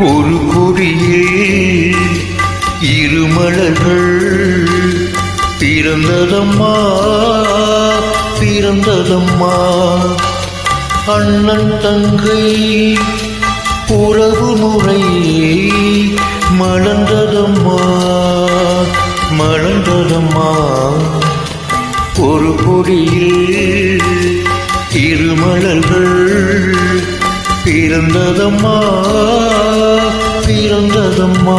ஒரு கொடியில் இருமலர்கள் பிறந்ததம்மா பிறந்ததம்மா. அண்ணன் தங்கை உறவு முறையே மலர்ந்ததம்மா மலர்ந்ததம்மா. ஒரு கொடியில் இருமலர்கள் பிறந்ததம்மா. பிறந்ததம்மா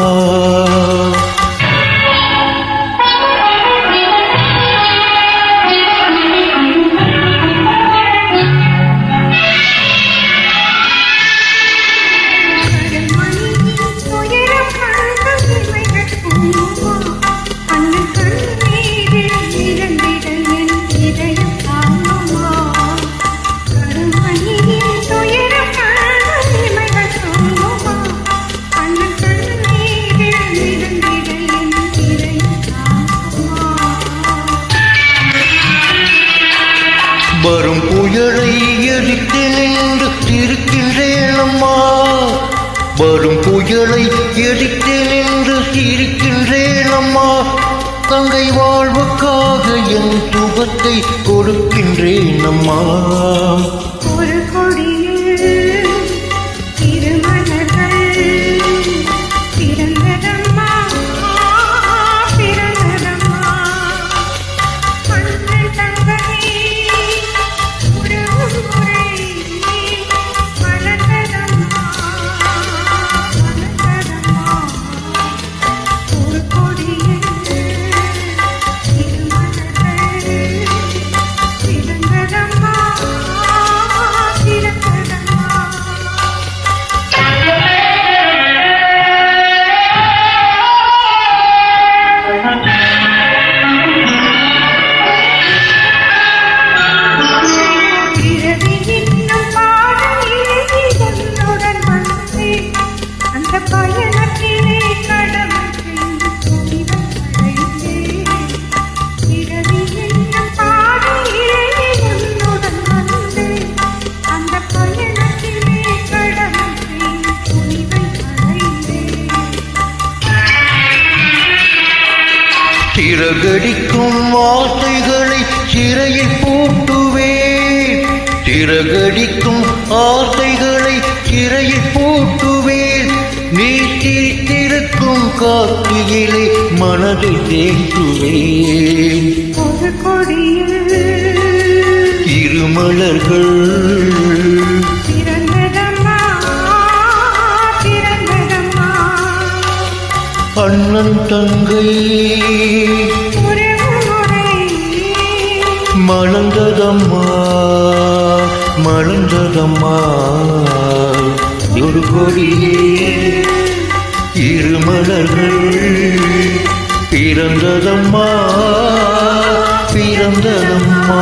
வரும் புயலை எதிர்த்து நின்று இருக்கின்றேன் வரும் புயலை எதிர்த்து நின்று இருக்கின்றேன் தங்கை வாழ்வுக்காக என் துபத்தை கொடுக்கின்றேன் அம்மா ஒரு கொடி சிறகடிக்கும் வார்த்தைகளை சிறையில் பூட்டுவேன். சிறகடிக்கும் வார்த்தைகளை சிறையில் பூட்டு நீ சிரித்திருக்கும் காட்சியிலே மனதை தேற்றுவேன். ஒரு கொடியில் இருமலர்கள் அண்ணன் தங்கை உறவு முறை மலர்ந்ததம்மா மலர்ந்ததம்மா. ஒரு கொடியே இருமலர்கள் பிறந்ததம்மா பிறந்ததம்மா.